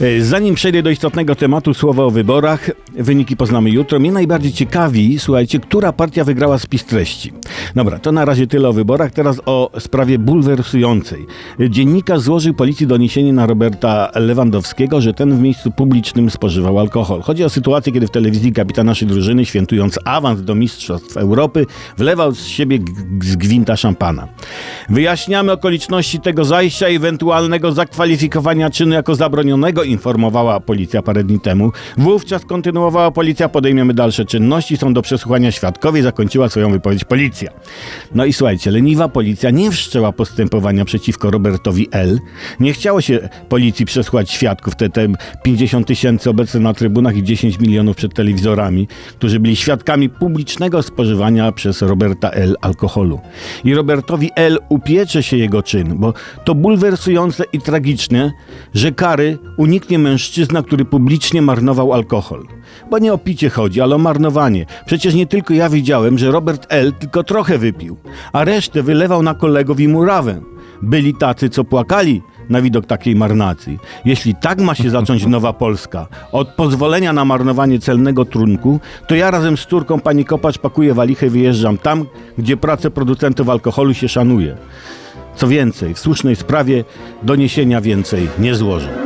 E, Zanim przejdę do istotnego tematu, słowa o wyborach, wyniki poznamy jutro. Mnie najbardziej ciekawi, słuchajcie, która partia wygrała spis treści. Dobra, to na razie tyle o wyborach. Teraz o sprawie bulwersującej. Dziennikarz złożył policji doniesienie na Roberta Lewandowskiego, że ten w miejscu publicznym spożywał alkohol. Chodzi o sytuację, kiedy w telewizji kapitan naszej drużyny, świętując awans do Mistrzostw Europy, wlewał z siebie z gwinta szampana. Wyjaśniamy okoliczności tego zajścia i ewentualnego zakwalifikowania czynu jako zabronionego, informowała policja parę dni temu. Wówczas kontynuowała policja, podejmiemy dalsze czynności, są do przesłuchania świadkowie, zakończyła swoją wypowiedź policja. No i słuchajcie, leniwa policja nie wszczęła postępowania przeciwko Robertowi L. Nie chciało się policji przesłuchać świadków, te, te 50 tysięcy obecnych na trybunach i 10 milionów przed telewizorami, którzy byli świadkami publicznego spożywania przez Roberta L. alkoholu. I Robertowi L. upiecze się jego czyn, bo to bulwersujące i tragiczne, że kary uniknie mężczyzna, który publicznie marnował alkohol. Bo nie o picie chodzi, ale o marnowanie. Przecież nie tylko ja widziałem, że Robert L. tylko trochę wypił, a resztę wylewał na kolegów i murawę. Byli tacy, co płakali na widok takiej marnacji. Jeśli tak ma się zacząć nowa Polska, od pozwolenia na marnowanie celnego trunku, to ja razem z Turką pani Kopacz pakuję walichę i wyjeżdżam tam, gdzie pracę producentów alkoholu się szanuje. Co więcej, w słusznej sprawie doniesienia więcej nie złożę.